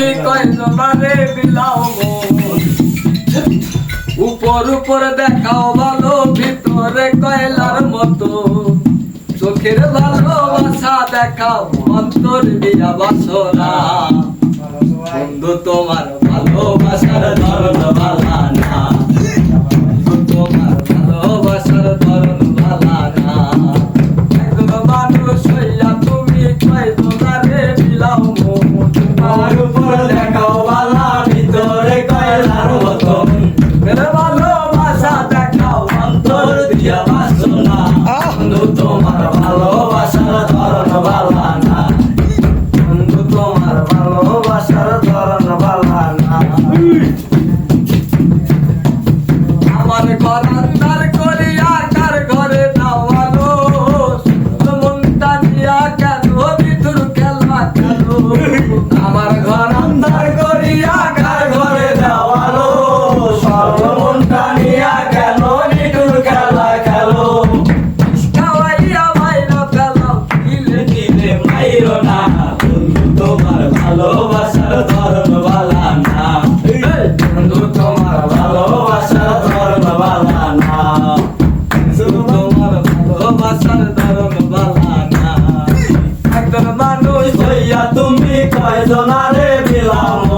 তুমি কয়জনারে বিলাও উপর উপর দেখাও ভালো, ভিতরে কয়লার মতো। চোখের ভালোবাসা দেখাও অন্তর দিয়া বাসনা। বন্ধু, তোমার ভালোবাসার বন্ধু, তোমার ভালোবাসার ধরন বালা বন্ধু, তোমার ভালোবাসার ধরন না। আমার আন্দার করিয়া কার ঘরে দাওয়ালো মনটা দিয়া কেন? ভিতর খেলা আমার ঘর আন্ধার হইয়া তুমি কয়জনারে বিলাম?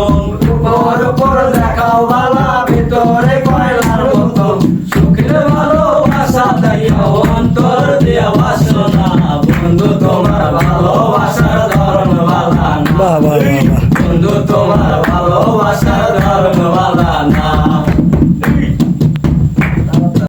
উপর উপর দেখাও বালা ভিতরে কয়লার মতো। সুখের ভালোবাসা দাইয়া অন্তর দিয়া বাসনা। বন্ধু তোমার ভালোবাসার ধরন বালা বন্ধু তোমার ভালোবাসার ধরন বালা না।